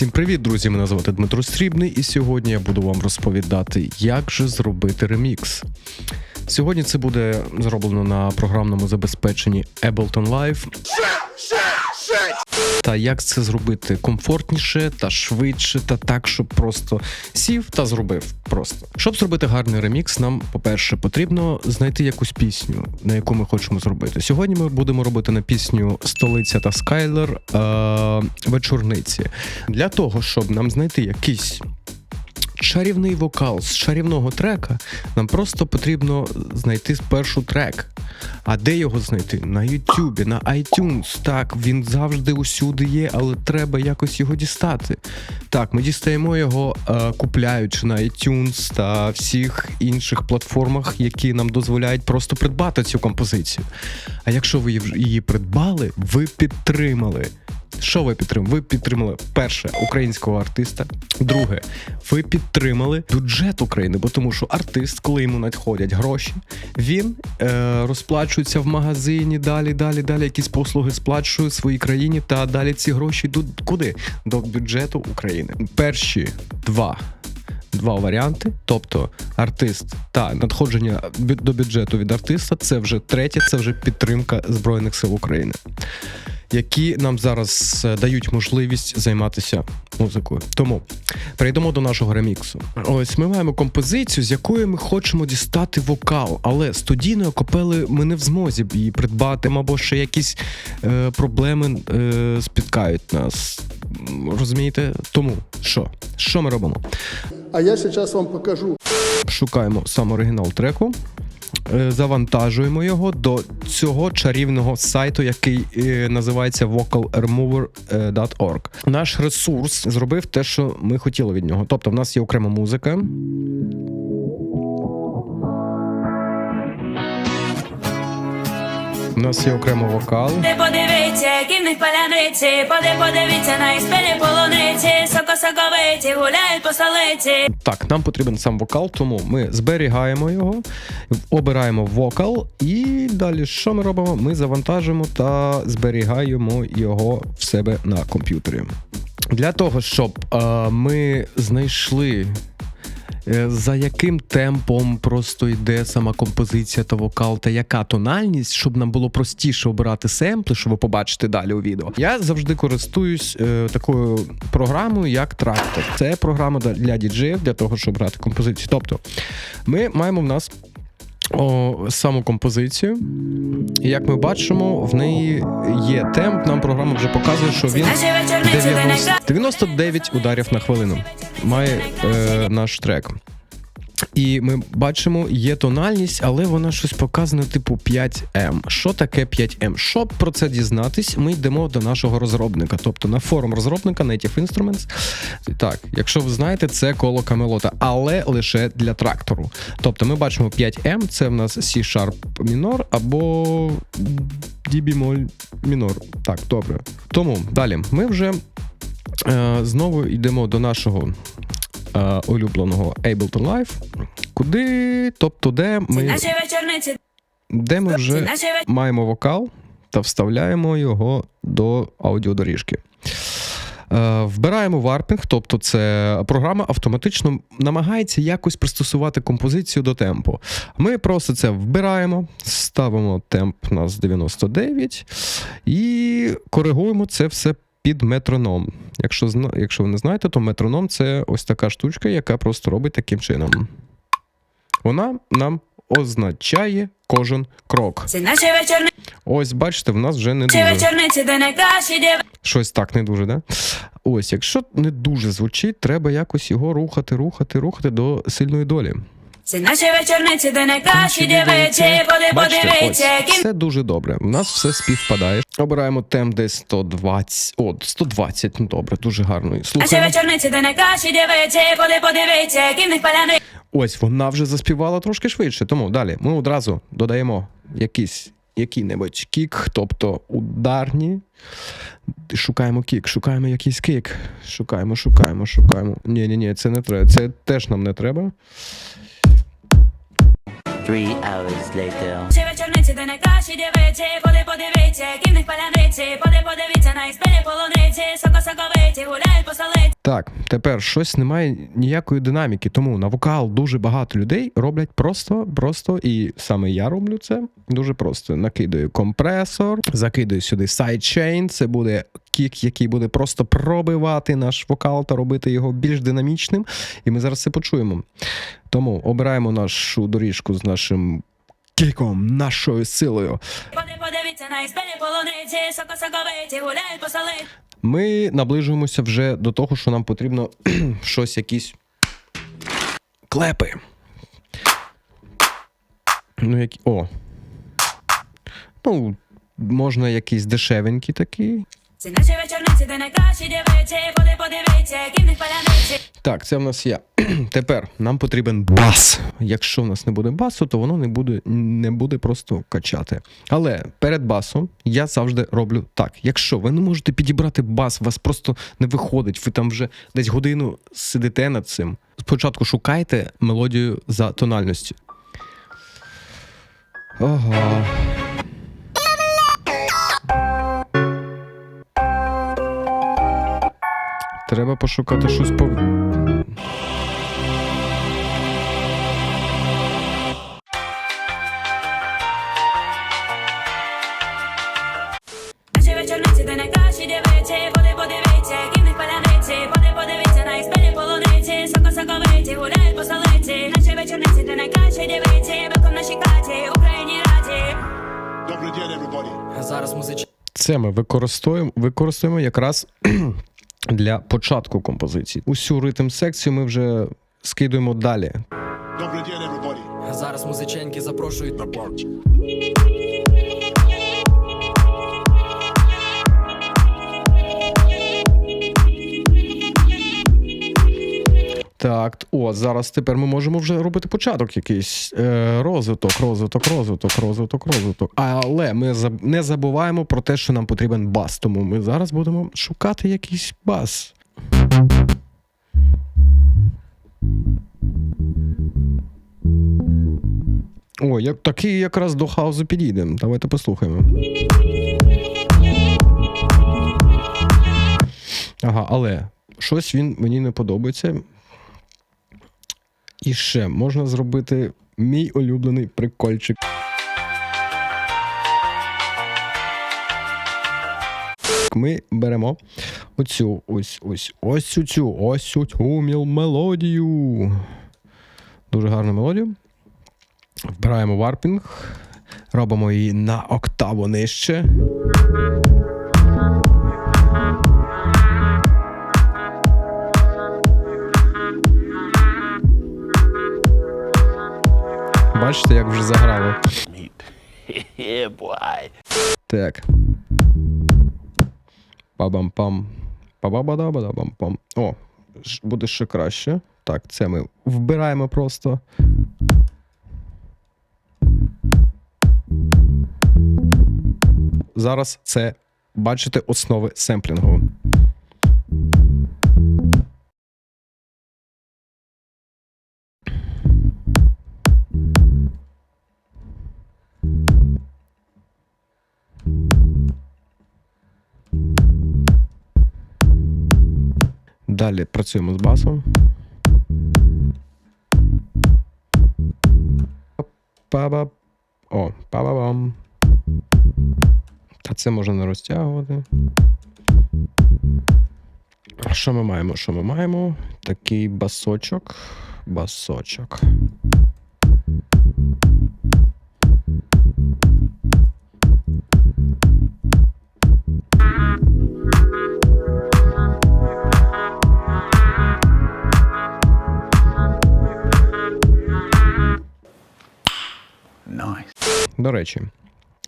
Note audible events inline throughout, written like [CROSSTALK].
Всім привіт, друзі! Мене звати Дмитро Стрібний, і сьогодні я буду вам розповідати, як же зробити ремікс. Сьогодні це буде зроблено на програмному забезпеченні Ableton Live. Та як це зробити комфортніше та швидше, та так, щоб просто сів та зробив. Просто щоб зробити гарний ремікс, нам, по-перше, потрібно знайти якусь пісню, на яку ми хочемо зробити. Сьогодні ми будемо робити на пісню Столиця та Скайлер е- вечорниці. Для того, щоб нам знайти якийсь чарівний вокал з чарівного трека, нам просто потрібно знайти спершу трек. А де його знайти? На Ютубі, на iTunes. Так, він завжди усюди є, але треба якось його дістати. Так, ми дістаємо його, е, купляючи на iTunes та всіх інших платформах, які нам дозволяють просто придбати цю композицію. А якщо ви її придбали, ви підтримали. Що ви підтримали? Ви підтримали перше українського артиста. Друге, ви підтримали бюджет України, бо тому що артист, коли йому надходять гроші, він е, розплачується в магазині, далі, далі, далі якісь послуги сплачує своїй країні, та далі ці гроші йдуть куди? До бюджету України. Перші два. Два варіанти, тобто артист та надходження до бюджету від артиста, це вже третє, це вже підтримка Збройних сил України які нам зараз е, дають можливість займатися музикою. Тому перейдемо до нашого реміксу. Ось ми маємо композицію, з якої ми хочемо дістати вокал, але студійною капели ми не в змозі її придбати, або ще якісь е, проблеми е, спіткають нас. Розумієте? Тому що? Що ми робимо? А я сейчас вам покажу. шукаємо сам оригінал треку, завантажуємо його до цього чарівного сайту, який е, називається vocalremover.org. Наш ресурс зробив те, що ми хотіли від нього. Тобто, в нас є окрема музика. У нас є окремо вокал. Поди подивіться, які в них паляниці, поди подивіться на спини полуниці, сокосоковиті гуляють по столиці. Так, нам потрібен сам вокал, тому ми зберігаємо його, обираємо вокал, і далі що ми робимо? Ми завантажуємо та зберігаємо його в себе на комп'ютері. Для того, щоб е, ми знайшли. Е, За яким темпом просто йде сама композиція та вокал, та яка тональність, щоб нам було простіше обирати семпли, що ви побачите далі у відео. Я завжди користуюсь е, такою програмою, як трактор. Це програма для- діджеїв, для того, щоб брати композицію. Тобто, ми маємо в нас о, саму композицію. І як ми бачимо, в неї є темп. Нам програма вже показує, що він Наші вечорниці, 90, 99 ударів на хвилину. Має е, наш трек. І ми бачимо, є тональність, але вона щось показана типу 5М. Що таке 5М? Щоб про це дізнатись, ми йдемо до нашого розробника, тобто на форум розробника Native Instruments. Так, якщо ви знаєте, це коло камелота, але лише для трактору. Тобто ми бачимо 5М, це в нас C-Sharp мінор або D bemol мінор. Так, добре. Тому далі ми вже знову йдемо до нашого е, улюбленого Ableton Live, куди, тобто, де ми, де ми вже маємо вокал та вставляємо його до аудіодоріжки. Е, Вбираємо варпінг, тобто це програма автоматично намагається якось пристосувати композицію до темпу. Ми просто це вбираємо, ставимо темп у нас 99 і коригуємо це все під метроном. Якщо, якщо ви не знаєте, то метроном це ось така штучка, яка просто робить таким чином. Вона нам означає кожен крок. Ось, бачите, в нас вже не дуже. Щось так не дуже, да? Ось, якщо не дуже звучить, треба якось його рухати, рухати, рухати до сильної долі. Це наші вечорниці, де найкращі дівиці, поди подивіться, все дуже добре. У нас все співпадає. Обираємо темп десь 120. О, 120, ну добре, дуже гарно. Наші Слухаємо. вечорниці, де найкращі дівиці, поди подивіться, в них паляниці. Ось вона вже заспівала трошки швидше. Тому далі ми одразу додаємо якийсь який-небудь кік, тобто ударні. Шукаємо кік, шукаємо якийсь кік. Шукаємо, шукаємо, шукаємо. Ні, ні, ні, це не треба. Це теж нам не треба. Three hours later. Вечорниці, де найкращі дівиці, поди подивіться, які в них паляниці, поди подивіться на іспині полуниці, соко-соковиті, гуляють по столиці. Так, тепер щось немає ніякої динаміки, тому на вокал дуже багато людей роблять просто, просто, і саме я роблю це дуже просто. Накидаю компресор, закидаю сюди сайдчейн. Це буде кік, який буде просто пробивати наш вокал та робити його більш динамічним. І ми зараз це почуємо. Тому обираємо нашу доріжку з нашим кіком, нашою силою. Подивіться на іспині полуниці, соко-соковиті, гуляють по столиці. Ми наближуємося вже до того, що нам потрібно [CLEARS THROAT] щось якісь клепи. Ну, які. О. Ну, можна якийсь дешевенький такий. Ці наші вечорниці, де найкращі дівиці, поди подивіться, які в них. Так, це в нас є. [CLEARS THROAT] Тепер нам потрібен бас. Якщо в нас не буде басу, то воно не буде, не буде просто качати. Але перед басом я завжди роблю так: якщо ви не можете підібрати бас, вас просто не виходить, ви там вже десь годину сидите над цим. Спочатку шукайте мелодію за тональністю. Ого. Everybody. А зараз музич... Це ми використовуємо, використовуємо якраз для початку композиції. Усю ритм секцію ми вже скидуємо далі. Добрий день, everybody. А зараз музиченьки запрошують на парч. Так, о, зараз тепер ми можемо вже робити початок якийсь. Е, розвиток, розвиток, розвиток, розвиток, розвиток. Але ми не забуваємо про те, що нам потрібен бас. Тому ми зараз будемо шукати якийсь бас. О, як такий якраз до хаузу підійдемо. Давайте послухаємо. Ага, але щось він мені не подобається. І ще можна зробити мій улюблений прикольчик. Ми беремо оцю ось ось ось цю ось цю мелодію. Дуже гарну мелодію. Вбираємо варпінг, робимо її на октаву нижче. Бачите, як вже заграло. Так. Па-бам-пам. Па-ба-ба-да-ба-да-бам-пам. О, буде ще краще. Так, це ми вбираємо просто. Зараз це бачите основи семплінгу. Далі працюємо з басом. Па-ба. О, па-ба-бам. Та це можна не розтягувати. Що ми маємо? Що ми маємо? Такий басочок. Басочок. Речі,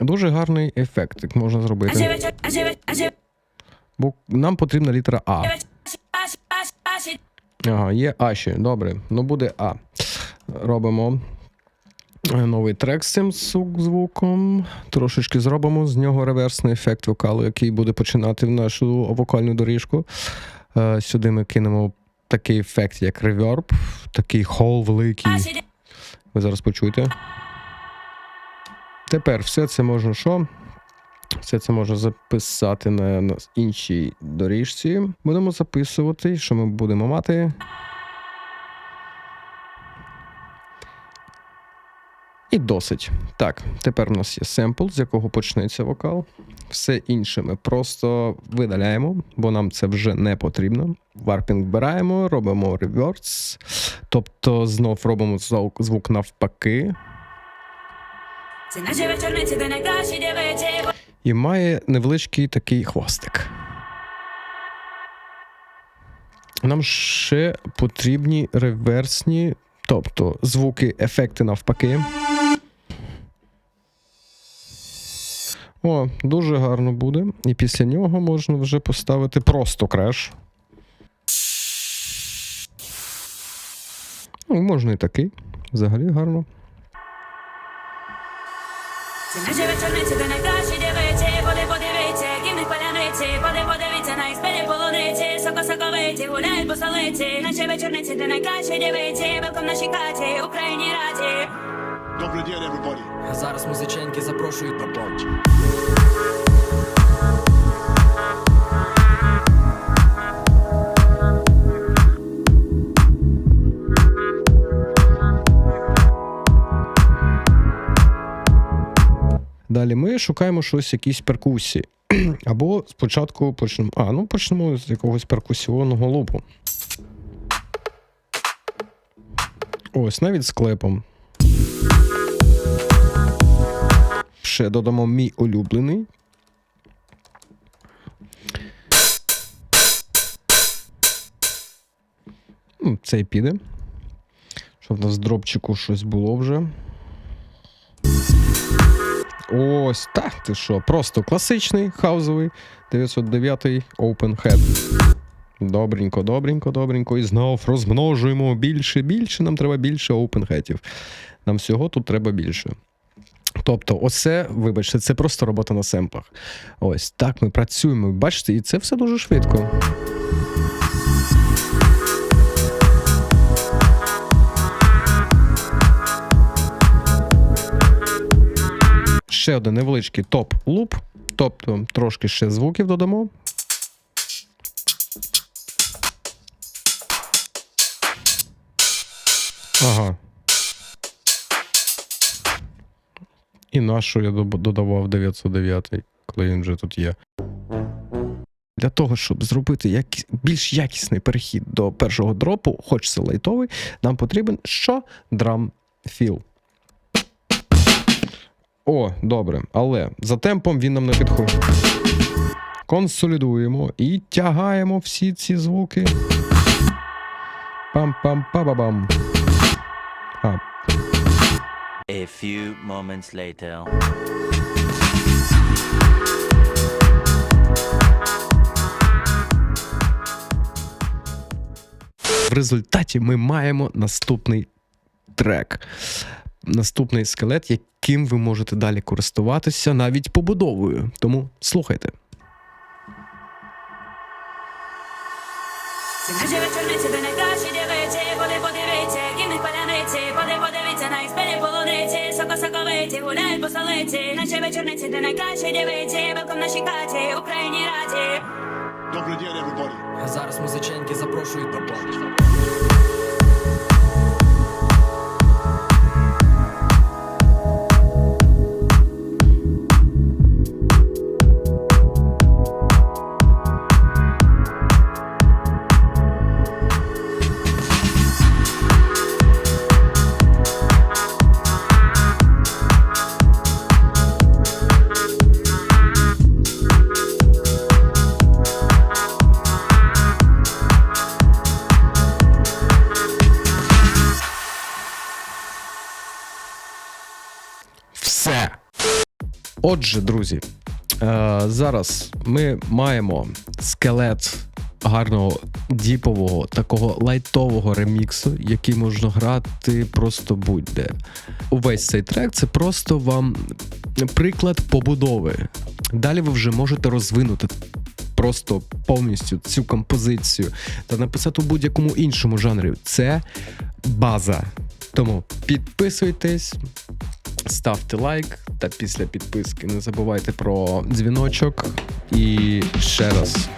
дуже гарний ефект, як можна зробити. Бо нам потрібна літера А. Ага, є А ще. Добре. Ну буде А. Робимо е, новий трек з цим звуком. Трошечки зробимо з нього реверсний ефект вокалу, який буде починати в нашу вокальну доріжку. Е, Сюди ми кинемо такий ефект, як реверб, такий хол великий. Ви зараз почуєте. Тепер все це можна що? Все це можна записати на, на іншій доріжці. Будемо записувати, що ми будемо мати. І досить. Так, тепер у нас є семпл, з якого почнеться вокал. Все інше ми просто видаляємо, бо нам це вже не потрібно. Варпінг вбираємо, робимо реверс. Тобто знов робимо звук, навпаки. Це наші вечорниці, де найкращі дівиці І має невеличкий такий хвостик. Нам ще потрібні реверсні, тобто звуки, ефекти навпаки. О, дуже гарно буде. І після нього можна вже поставити просто креш. Ну, можна і такий. Взагалі гарно. Це наче вечорниці, де найкращі дівиці. Поди подивіться, які в них паляниці. Поди подивіться на іспері полуниці. Соко-соковиті, гуляють по столиці. Наче вечорниці, де найкращі дівиці. Велком нашій каті, Україні раді. Добрый день, everybody. А зараз музиченьки запрошують. На парті. Далі ми шукаємо щось, якісь перкусії. [CLEARS THROAT] Або спочатку почнемо. А, ну почнемо з якогось перкусіонного лупу. Ось, навіть з клепом. Ще додамо мій улюблений. М, Цей піде. Щоб в нас в дропчику щось було вже. Ось так ти що? Просто класичний хаузовий 909 Open Head. Добренько, добренько, добренько. І знов розмножуємо більше, більше. Нам треба більше опенхетів. Нам всього тут треба більше. Тобто, оце, вибачте, це просто робота на семплах. Ось так ми працюємо. Бачите, і це все дуже швидко. Ще один невеличкий топ-луп, тобто трошки ще звуків додамо. Ага. І нашу я додавав 909, коли він вже тут є. Для того, щоб зробити які... більш якісний перехід до першого дропу, хоч це лайтовий, нам потрібен що? Драм філ. О, добре, але за темпом він нам не підходить. Консолідуємо і тягаємо всі ці звуки. Пам-пам-па-ба-бам. А, A few moments later. в результаті ми маємо наступний трек. Наступний скелет, яким ви можете далі користуватися навіть побудовою. Тому слухайте. Соко-соковиті, гуляють по столиці Наші вечорниці, де найкращі дівиці Велком нашій хаті, Україні раді Добрый день, everybody. А зараз музиченьки запрошують на парті. Отже, друзі, е, зараз ми маємо скелет гарного діпового, такого лайтового реміксу, який можна грати просто будь-де. Увесь цей трек це просто вам приклад побудови. Далі ви вже можете розвинути просто повністю цю композицію та написати у будь-якому іншому жанрі. Це база. Тому підписуйтесь, ставте лайк та після підписки не забувайте про дзвіночок. І ще раз